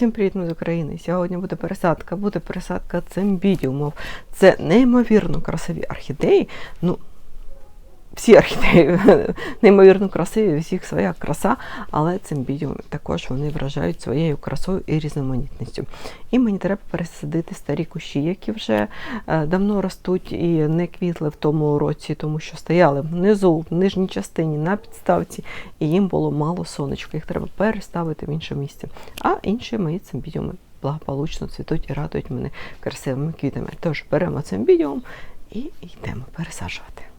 Всім привіт ми з України. Сьогодні буде пересадка, буде пересадка цимбідіумів. Це неймовірно красиві орхідеї. Ну, всі орхідеї неймовірно красиві, всіх своя краса, але цимбідіуми також вони вражають своєю красою і різноманітністю. І мені треба пересадити старі кущі, які вже е, давно ростуть і не квітли в тому році, тому що стояли внизу, в нижній частині, на підставці, і їм було мало сонечка. Їх треба переставити в інше місце. А інші мої цимбідіуми благополучно цвітуть і радують мене красивими квітами. Тож беремо цимбідіум і йдемо пересаджувати.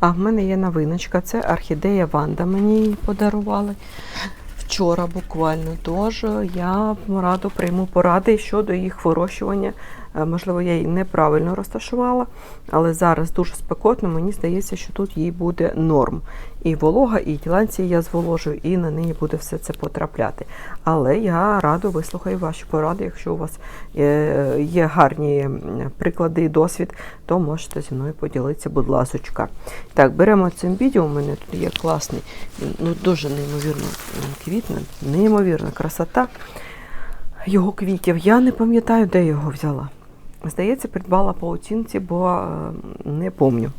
А в мене є новиночка, це орхідея Ванда мені її подарували вчора буквально. Тож я радо прийму поради щодо їх вирощування. Е, Можливо, я її неправильно розташувала, але зараз дуже спекотно, мені здається, що тут їй буде норм. І волога, і ділянці я зволожую, і на неї буде все це потрапляти. Але я радо вислухаю ваші поради. Якщо у вас е, є гарні приклади і досвід, то можете зі мною поділитися, будь ласочка. Так, беремо цимбідіум, у мене тут є класний, ну дуже неймовірно квітне, неймовірна красота його квітів. Я не пам'ятаю, де його взяла. Здається, придбала по оцінці, бо е, не помню.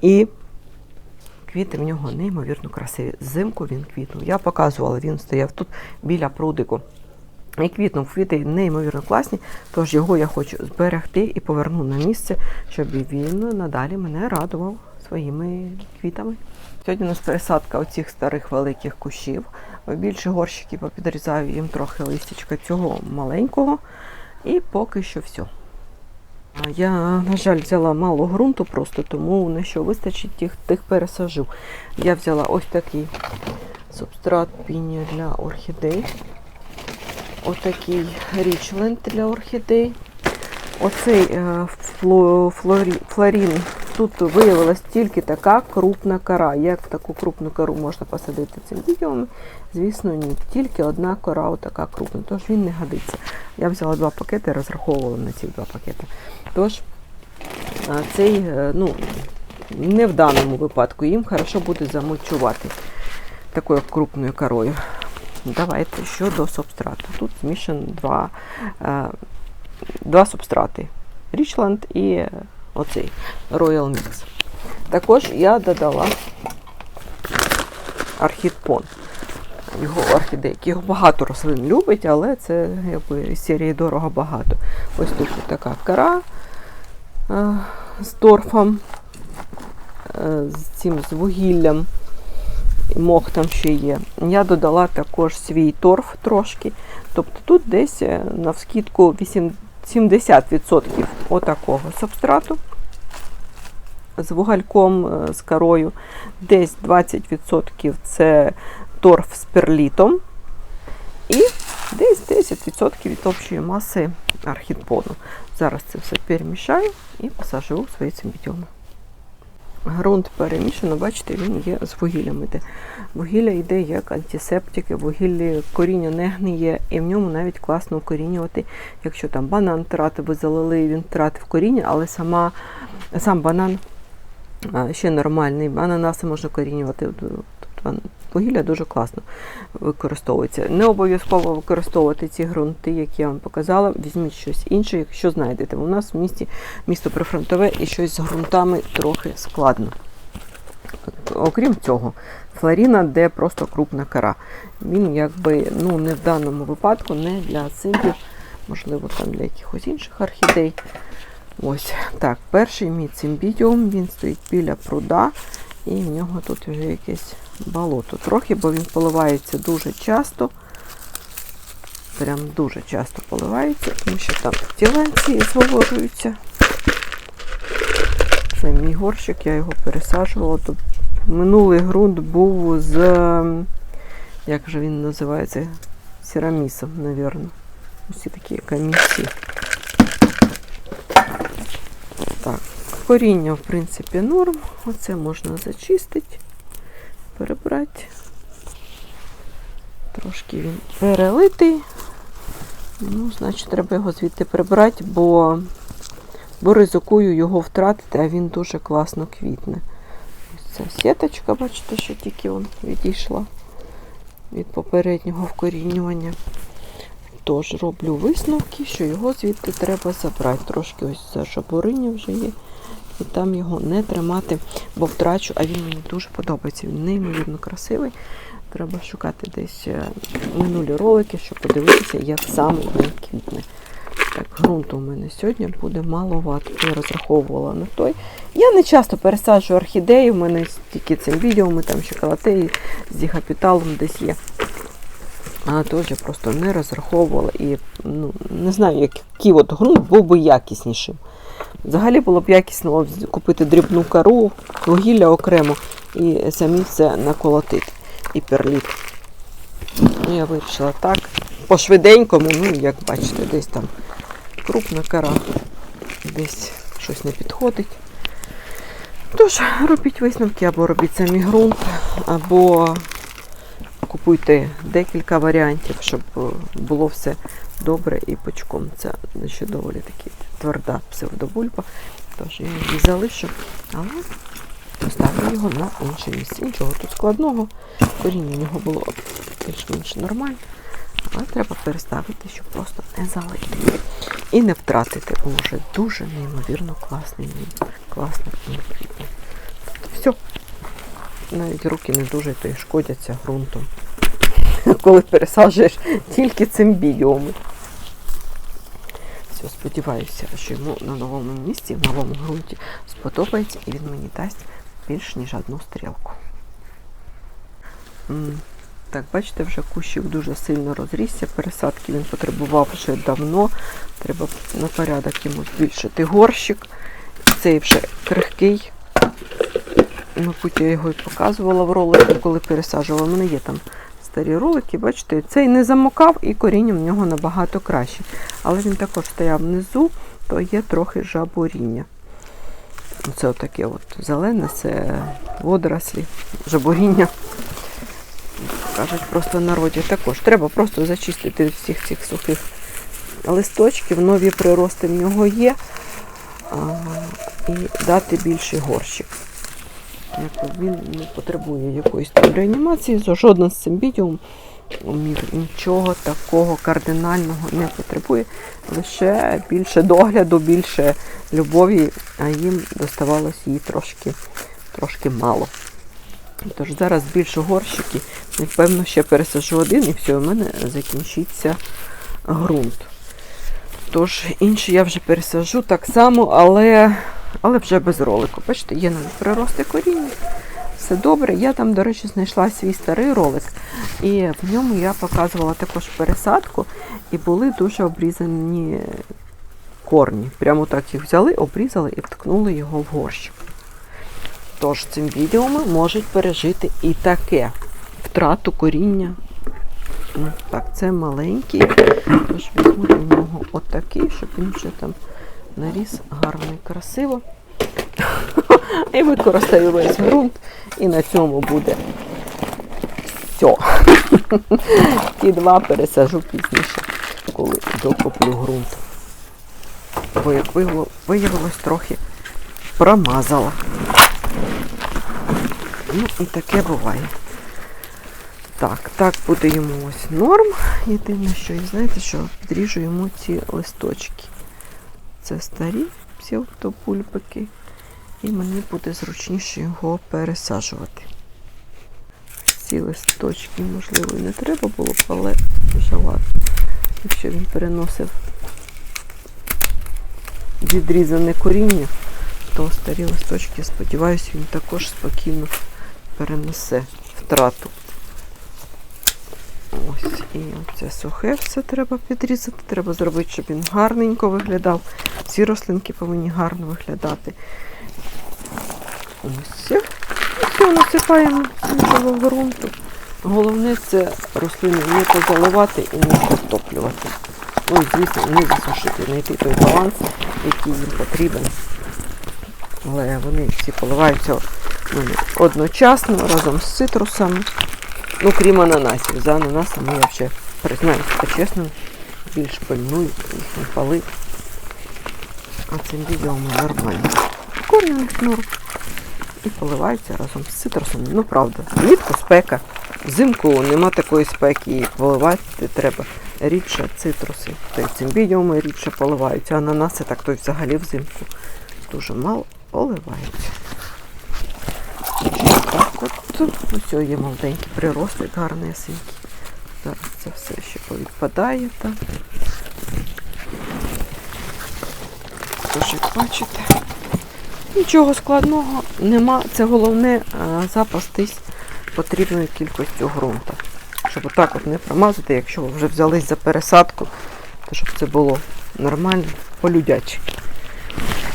І квіти в нього неймовірно красиві. Зимку він квітнув. Я показувала, він стояв тут біля прудику. І квітнув квіти неймовірно класні, тож його я хочу зберегти і поверну на місце, щоб він надалі мене радував своїми квітами. Сьогодні у нас пересадка оцих старих великих кущів. Більше горщиків попідрізаю їм трохи листячка цього маленького. І поки що все. Я, на жаль, взяла мало ґрунту просто, тому на що вистачить, тих, тих пересажу. Я взяла ось такий субстрат піння для орхідей. Отакий річленд для орхідей. Оцей е, флорі, флорін. Тут виявилась тільки така крупна кора. Як таку крупну кору можна посадити цим відео? Звісно, ні. Тільки одна кора отака крупна, тож він не годиться. Я взяла два пакети, розраховувала на ці два пакети. Тож цей, е, ну, не в даному випадку, їм хорошо буде замульчувати такою крупною корою. Давайте щодо субстрату. Тут змішано два, е, два субстрати. Річланд і е, оцей Royal Mix. Також я додала архідпон. Його орхідейки. Його багато рослин любить, але це якби із серії дорого багато. Ось тут така кара е, з торфом, е, з цим з вугіллям. Мох там ще є. Я додала також свій торф трошки. Тобто тут десь е, навскідку 8 70% отакого субстрату з вугальком, е, з корою, десь 20% це торф з перлітом, і десь 10% від общої маси архітпону. Зараз це все перемішаю і посажу у свої цимбідіуми. Грунт перемішано, бачите, він є з вугіллям іде. Вугілля йде як антисептики, вугіллі коріння не гниє, і в ньому навіть класно укорінювати, якщо там банан втратив, ви залили, він втратив коріння, але сама, сам банан ще нормальний, ананаси можна корінювати. Тобто вугілля дуже класно використовується. Не обов'язково використовувати ці ґрунти, які я вам показала. Візьміть щось інше, якщо знайдете. У нас в місті місто прифронтове і щось з ґрунтами трохи складно. Окрім цього, флоріна, де просто крупна кора. Він якби ну, не в даному випадку, не для цимбів, можливо, там для якихось інших орхідей. Ось так, перший мій цимбідіум, він стоїть біля пруда, і в нього тут вже якесь болото трохи, бо він поливається дуже часто. Прям дуже часто поливається, тому що там тіленці зволожуються. Це мій горщик, я його пересаджувала. Минулий ґрунт був з, ем, як же він називається, сірамісом, мабуть. Усі такі камінці. Так, коріння, в принципі, норм. Оце можна зачистити, перебрати. Трошки він перелитий. Ну, значить, треба його звідти прибрати, бо, бо ризикую його втратити, а він дуже класно квітне. Ось ця сіточка, бачите, що тільки он відійшла від попереднього вкорінювання. Тож роблю висновки, що його звідти треба забрати. Трошки ось за жабуриня вже є. І там його не тримати, бо втрачу, а він мені дуже подобається. Він неймовірно красивий. Треба шукати десь е, минулі ролики, щоб подивитися, як саме він квітне. Так, ґрунту у мене сьогодні буде маловато. Я розраховувала на той. Я не часто пересаджую орхідеї, у мене тільки цим відео, ми там ще калатеї з дігапіталом десь є. А теж я просто не розраховувала і ну, не знаю, який от ґрунт був би якіснішим. Взагалі було б якісно купити дрібну кару, вугілля окремо і самі все наколотити. І перліт. Ну, я вирішила так. По швиденькому, ну, як бачите, десь там крупна кара, десь щось не підходить. Тож, робіть висновки, або робіть самі ґрунт, або купуйте декілька варіантів, щоб е, було все добре і пучком. Це ще доволі таки тверда псевдобульба. Тож я її залишу, але поставлю його на інше місце. Нічого тут складного. Коріння в нього було більш-менш нормальне. Але треба переставити, щоб просто не залити. І не втратити. Вже дуже неймовірно класний він. Тобто все. Навіть руки не дуже то й шкодяться ґрунтом. Коли пересаджуєш тільки цим бідіуми. Сподіваюся, що йому на новому місці, в новому ґрунті сподобається і він мені дасть більш ніж одну стрілку. Так, бачите, вже кущик дуже сильно розрісся. Пересадки він потребував вже давно. Треба на порядок йому збільшити горщик. Цей вже крихкий. Мабуть, я його і показувала в ролику, коли пересаджувала. У мене є там старі ролики, бачите, цей не замокав і коріння в нього набагато краще. Але він також стояв внизу, то є трохи жабуріння. Це отаке от зелене, це водорослі, жабуріння. Кажуть просто народі також. Треба просто зачистити всіх цих сухих листочків, нові прирости в нього є. А, і дати більший горщик. Він не потребує якоїсь реанімації, жоден з цим відео нічого такого кардинального не потребує. Лише більше догляду, більше любові, а їм доставалось їй трошки, трошки мало. Тож зараз більше горщики, напевно, ще пересажу один і все, у мене закінчиться ґрунт. Тож інший я вже пересажу так само, але, але вже без ролику. Бачите, є навіть прирости коріння. Все добре. Я там, до речі, знайшла свій старий ролик, і в ньому я показувала також пересадку, і були дуже обрізані корні. Прямо так їх взяли, обрізали і вткнули його в горщик. Тож цим відео ми можуть пережити і таке втрату коріння. Ну, Так, це маленький. Тож візьму до нього отакий, щоб він вже там наріс гарно і красиво. І використаю весь ґрунт. І на цьому буде все. Ті два пересажу пізніше, коли докоплю ґрунт. Бо як виявилось, трохи промазала. Ну і таке буває. Так, так буде йому ось норм. Єдине, що, і знаєте, що підріжу йому ці листочки. Це старі псевдопульпики. І мені буде зручніше його пересаджувати. Ці листочки, можливо, і не треба було але вже. Якщо він переносив відрізане коріння, то старі листочки, сподіваюся, він також спокійно перенесе втрату. Ось, і це сухе все треба підрізати. Треба зробити, щоб він гарненько виглядав. Ці рослинки повинні гарно виглядати. Ось. Все, насипаємо свіжого ґрунту. Головне це рослини не позаливати і не підтоплювати. Ну і звісно, не засушити, знайти той баланс, який їм потрібен. Але вони всі поливаються одночасно разом з цитрусами. Ну, крім ананасів. За ананасами я вже признаюся по-чесному, більш пильную, їх не палив. А цим відео ми нормально. Корні норм. І поливаються разом з цитрусом. Ну правда, влітку спека. Взимку нема такої спеки і поливати треба рідше цитруси. Й цимбідіуми рідше поливаються. Ананаси так то й взагалі взимку дуже мало поливаються. Так от. Ось є молоденький приростик гарнесенький. Зараз це все ще повідпадає там. Тож, як бачите, нічого складного нема. Це головне запастись потрібною кількістю ґрунту. Щоб отак от не промазати, якщо ви вже взялись за пересадку, то щоб це було нормально, полюдяче.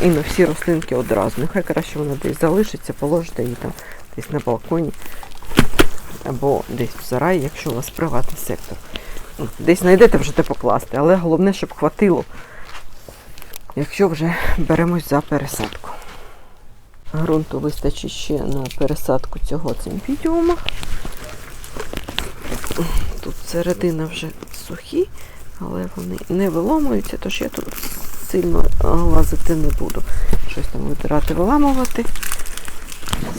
І на всі рослинки одразу. Нехай краще вона десь залишиться, положите її там десь на балконі або десь в сараї, якщо у вас приватний сектор. Ну, Десь знайдете вже де покласти, але головне, щоб хватило, якщо вже беремось за пересадку. Грунту вистачить ще на пересадку цього цимпідіума. Тут середина вже сухі, але вони не виломуються, тож я тут сильно лазити не буду. Щось там витирати, виламувати.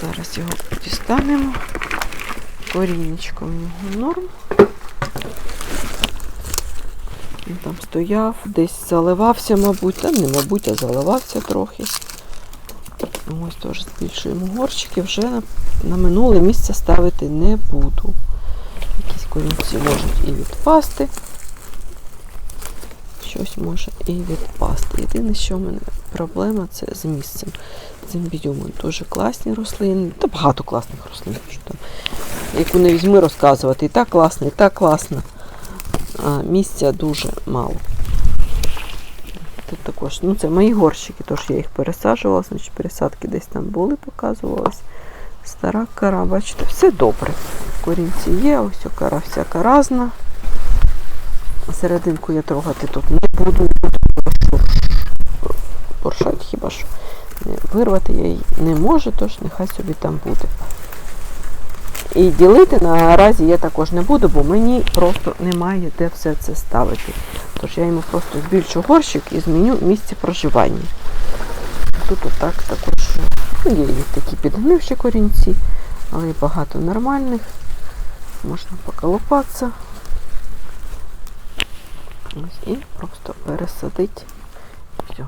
Зараз його дістанемо. Корінечко в нього норм. Він там стояв, десь заливався, мабуть, та не мабуть, а заливався трохи. Ось теж збільшуємо горщики, вже на, на минуле місце ставити не буду. Якісь корінці можуть і відпасти. Щось може і відпасти. Єдине, що в мене проблема це з місцем. Зимбідіуми дуже класні рослини. Та багато класних рослин. Що там. Яку не візьми розказувати. І так класно, і так класно. А місця дуже мало. Тут також, ну це мої горщики, тож я їх пересаджувала, значить пересадки десь там були, показувалась. Стара кара, бачите, все добре. Корінці є, ось кара всяка разна. Серединку я трогати тут не буду, поршать хіба що. Вирвати я її не можу, тож нехай собі там буде. І ділити наразі я також не буду, бо мені просто немає де все це ставити. Тож я йому просто збільшу горщик і зміню місце проживання. Тут отак також ну, є такі підгнивші корінці, але і багато нормальних. Можна поколупатися. Ось, і просто пересадити. Все.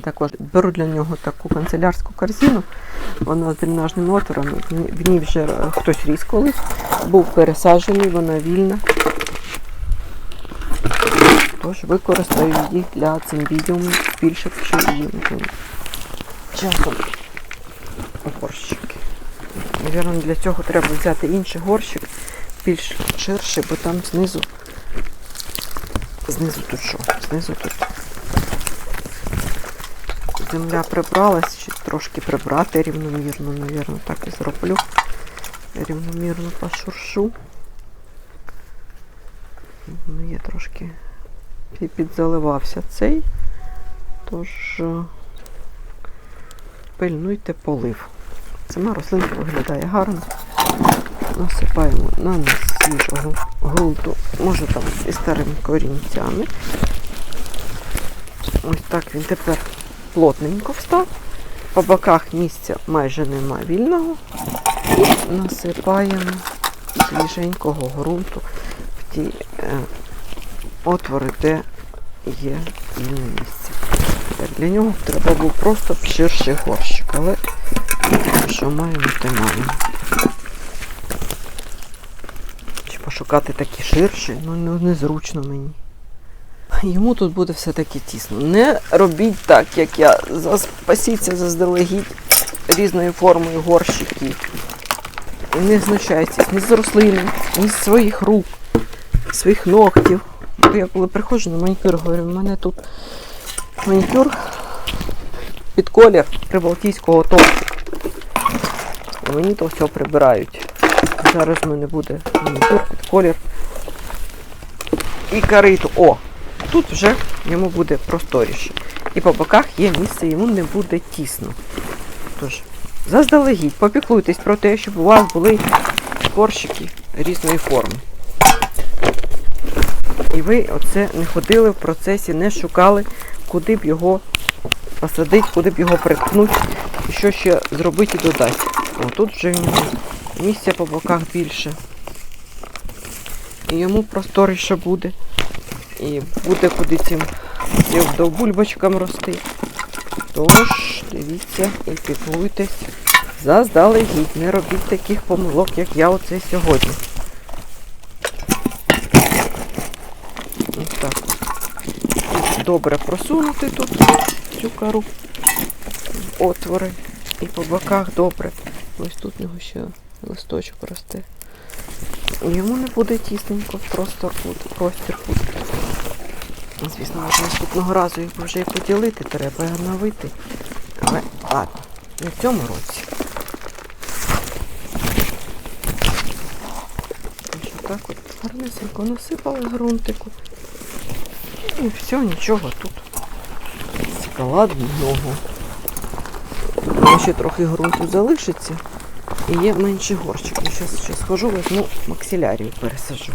Також беру для нього таку канцелярську корзину. Вона з дренажним отвором. В ній- вже е, хтось ріс колись. Був пересаджений, вона вільна. Тож використаю їх для цимбідіуму більше чим часом горщики. Навірно, для цього треба взяти інший горщик, більш ширший, бо там знизу. Знизу тут що? Знизу тут земля прибралась, ще трошки прибрати рівномірно, навірно, так і зроблю. Рівномірно пошуршу. Ну, є трошки пі- підзаливався цей. Тож е, пильнуйте полив. Сама рослинка виглядає гарно. Насипаємо на низ свіжого ґрунту, може там і старими корінцями. Ось так він тепер плотненько встав. По боках місця майже нема вільного. І насипаємо свіженького ґрунту в ті е, отвори, де є вільне місце. Для нього треба був просто ширший горщик, але що маємо, те маємо. Чи пошукати такі ширші, ну ну, незручно мені. Йому тут буде все-таки тісно. Не робіть так, як я. Запасіться заздалегідь різною формою горщики. І не знущайтесь ні з рослини, ні з своїх рук, своїх ногтів. Я коли приходжу на манікюр, говорю, у мене тут манікюр під колір прибалтійського. І мені то все прибирають. Зараз в мене буде манікюр під колір і кариту. О! Тут вже йому буде просторіше. І по боках є місце, йому не буде тісно. Тож, заздалегідь, попіклуйтесь про те, щоб у вас були корщики різної форми. І ви оце не ходили в процесі, не шукали, куди б його посадити, куди б його приткнути, і що ще зробити і додати. О, тут вже місця по боках більше. і йому просторіше буде. І буде куди цим бульбочкам рости. Тож, дивіться і піклуйтесь заздалегідь. Не робіть таких помилок, як я оце сьогодні. Ось так. Добре просунути тут цю кору в отвори і по боках добре. Ось тут у нього ще листочок росте. Йому не буде тісненько, простор буде, простір буде. Звісно, може наступного разу їх вже і поділити треба і обновити. Але ладно, не в цьому році. Так от гарнесенько насипали ґрунтику. І все, нічого тут. Складного. Там ще трохи ґрунту залишиться. І є менший горщик. Я зараз схожу, візьму максилярію пересажу.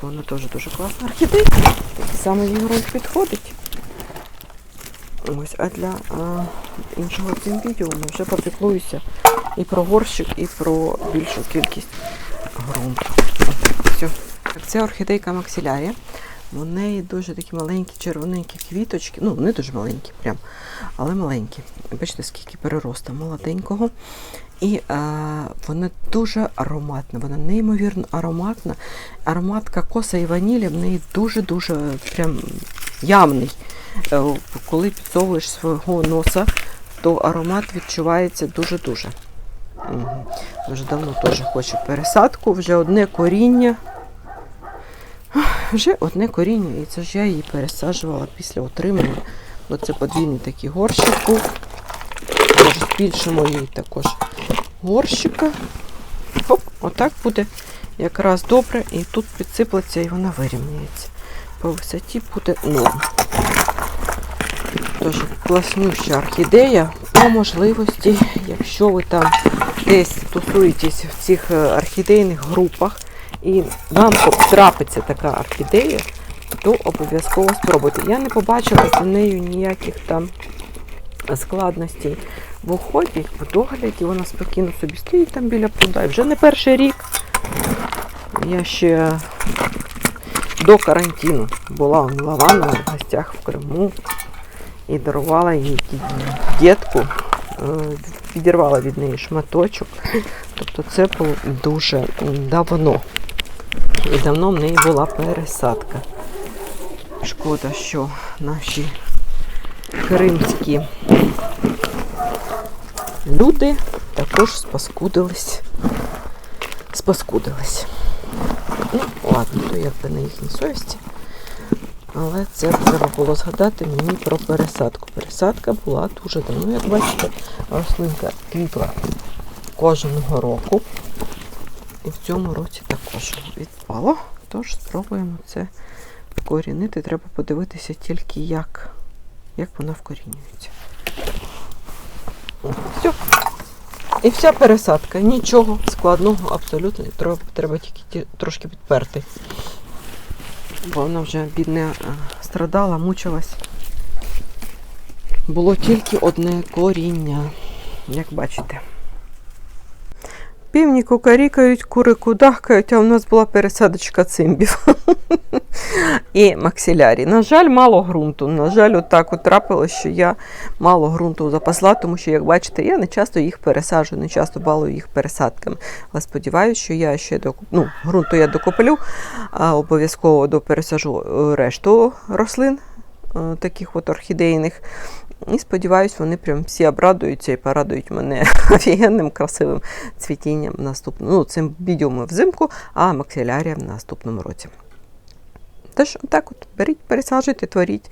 Вона теж дуже класна орхідейка. Самий їй ґрунт підходить. Ось, а для а, іншого цимбідіуму вже попіклуюся і про горщик, і про більшу кількість ґрунту. Все. Це орхідейка максилярія. У неї дуже такі маленькі червоненькі квіточки. Ну, не дуже маленькі, прям, але маленькі. Бачите, скільки перероста молоденького. І е, вона дуже ароматна, вона неймовірно ароматна. Аромат кокоса і ванілі в неї дуже-дуже прям явний. Е, коли підсовуєш свого носа, то аромат відчувається дуже-дуже. Угу. Вже давно теж хочу пересадку, вже одне коріння. Вже одне коріння, і це ж я її пересаджувала після отримання. Бо це подвійний такий горщик був. Збільшимо їй також горщика. Оп, отак буде якраз добре, і тут підсиплеться і вона вирівняється. По висоті буде норм. Тож класнюща орхідея по можливості, якщо ви там десь тусуєтесь в цих е, орхідейних групах і вам трапиться така орхідея, то обов'язково спробуйте. Я не побачила за нею ніяких там складностей в уході, в догляді. Вона спокійно собі стоїть там біля пруда. Вже не перший рік. Я ще до карантину була в Лаванова в гостях в Криму і дарувала їй дітку, е, відірвала від неї шматочок. Тобто це було дуже давно. І давно в неї була пересадка. Шкода, що наші кримські люди також спаскудились. Спаскудились. Ну, ладно, то якби на їхній совісті. Але це треба було згадати мені про пересадку. Пересадка була дуже давно, як бачите, рослинка квітла кожного року. І в цьому році також відпало. Тож спробуємо це вкорінити. Треба подивитися тільки, як, як вона вкорінюється. Все. І вся пересадка. Нічого складного абсолютно. Треба, треба тільки трошки підперти. Бо вона вже бідне страдала, мучилась. Було тільки одне коріння, як бачите. Півні кукарікають, кури кудахкають, а у нас була пересадочка цимбів. І максилярі. На жаль, мало ґрунту. На жаль, отак от трапилось, що я мало ґрунту запасла, тому що, як бачите, я не часто їх пересаджую, не часто балую їх пересадками. Але сподіваюся, що я ще докуп... ну, ґрунту я докуплю, а обов'язково допересажу е, решту рослин, е, таких от орхідейних. І сподіваюся, вони прям всі обрадуються і порадують мене офігенним красивим цвітінням наступного. Ну, цим бідіуми взимку, а максилярія в наступному році. Тож, отак от, беріть, пересаджуйте, творіть.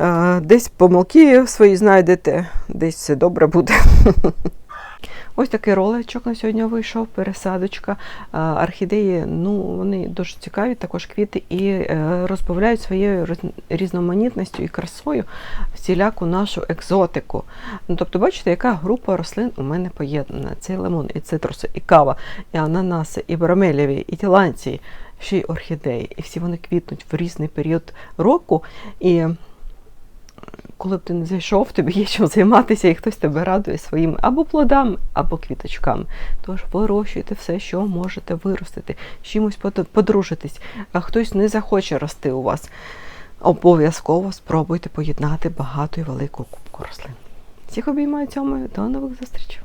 Е, десь помилки свої знайдете, десь все добре буде. Ось такий роличок на сьогодні вийшов, пересадочка. Орхідеї, ну, вони дуже цікаві, також квіти, і е, розбавляють своєю різноманітністю і красою всіляку нашу екзотику. Ну, Тобто, бачите, яка група рослин у мене поєднана. Це лимон, і цитруси, і кава, і ананаси, і бромелєві, і тіланції, ще й орхідеї. І всі вони квітнуть в різний період року. І коли б ти не зайшов, тобі є чим займатися, і хтось тебе радує своїми або плодами, або квіточками. Тож вирощуйте все, що можете виростити, з чимось подружитись, а хтось не захоче рости у вас. Обов'язково спробуйте поєднати багату і велику кубку рослин. Всіх обіймаю цьому. До нових зустрічей!